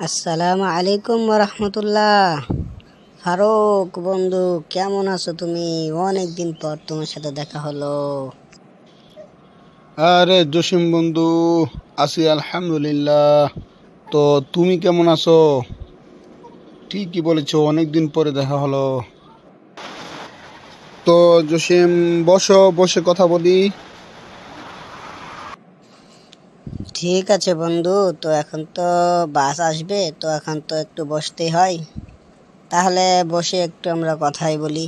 আসসালামু আলাইকুম রহমতুল্লাহ ফারুক, বন্ধু, কেমন আছো তুমি? অনেক দিন পর তোমার সাথে দেখা হলো। আরে জসিম বন্ধু, আছি আলহামদুলিল্লাহ। তো তুমি কেমন আছো? ঠিকই বলেছ অনেক দিন পরে দেখা হলো। তো জসিম, বসো, বসে কথা বলি। ঠিক আছে বন্ধু তো এখন তো বাস আসবে তো এখন তো একটু বসতেই হয়। তাহলে বসে একটু আমরা কথাই বলি।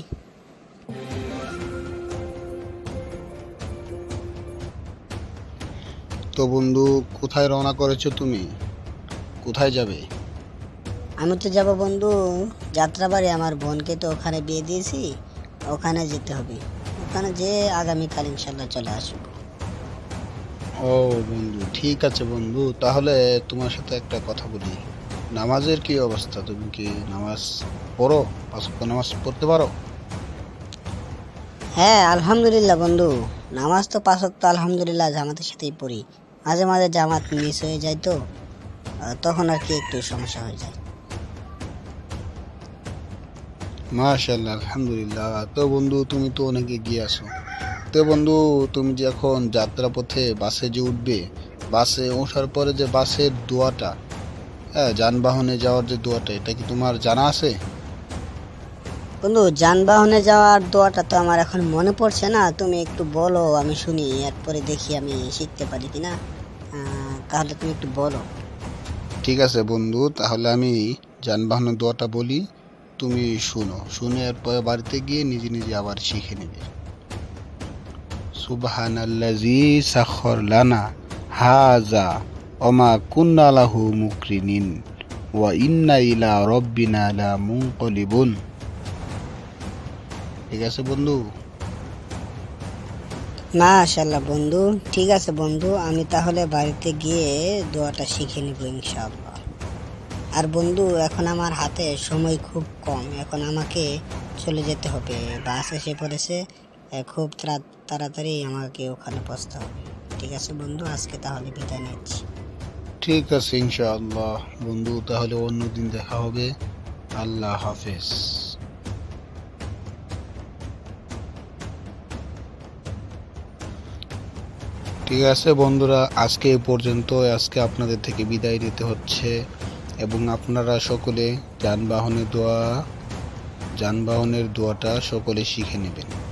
তো বন্ধু কোথায় রওনা করেছ তুমি? কোথায় যাবে? আমি তো যাব বন্ধু যাত্রাবাড়ি। আমার বোনকে তো ওখানে বিয়ে দিয়েছি ওখানে যেতে হবে। ওখানে যে আগামীকাল ইনশাল্লাহ চলে আসব। ও বন্ধু ঠিক আছে বন্ধু। তাহলে তোমার সাথে একটা কথা বলি। নামাজের কি অবস্থা? তুমি কি নামাজ পড়ো? পাঁচ ওয়াক্ত নামাজ পড়তে পারো? হ্যাঁ আলহামদুলিল্লাহ বন্ধু। নামাজ তো পাঁচ ওয়াক্ত আলহামদুলিল্লাহ জামাতের সাথেই পড়ি। মাঝে মাঝে জামাত মিস হয়ে যায় তো তখন আর কি একটু সমস্যা হয়ে যায়। মাশাল্লাহ আলহামদুলিল্লাহ। তো বন্ধু তুমি তো অনেক এগিয়ে আছো। তো বন্ধু তুমি যে এখন যাত্রা পথে বাসে যে উঠবে বাসে ওঠার পরে যে বাসের দোয়াটা হ্যাঁ যানবাহনে যাওয়ার যে দোয়াটা এটা কি তোমার জানা আছে? বন্ধু যানবাহনে যাওয়ার দোয়াটা তো আমার এখন মনে পড়ছে না। তুমি একটু বলো আমি শুনি এরপরে দেখি আমি শিখতে পারি কিনা। তাহলে তুমি একটু বলো। ঠিক আছে বন্ধু তাহলে আমি যানবাহনের দোয়াটা বলি তুমি শুনো। শুনে এরপরে বাড়িতে গিয়ে নিজে নিজে আবার শিখে নেবে। সুবহানাল্লাজি সাখর লানা হাজা ওমা কুন্না লাহু মুকরিনিন ওয়া ইন্না ইলা রব্বিনা লা মুনকলিবুন ঠিক আছে বন্ধু? বন্ধু, ঠিক আছে বন্ধু, আমি তাহলে বাড়িতে গিয়ে দোয়াটা শিখে নিব ইনশাআল্লাহ। আর বন্ধু, এখন আমার হাতে সময় খুব কম, এখন আমাকে চলে যেতে হবে। বাস এসে পড়েছে খুব তাড়াতাড়ি আমাকে ওখানে পৌঁছতে হবে। ঠিক আছে বন্ধু? আজকে তাহলে বিদায় নিচ্ছি। ঠিক আছে, ইনশাআল্লাহ। বন্ধু, তাহলে অন্যদিন দেখা হবে। আল্লাহ হাফেজ। ঠিক আছে বন্ধুরা, আজকে এ পর্যন্ত। আজকে আপনাদের থেকে বিদায় নিতে হচ্ছে। এবং আপনারা সকলে যানবাহনের দোয়া যানবাহনের দোয়াটা সকলে শিখে নেবেন।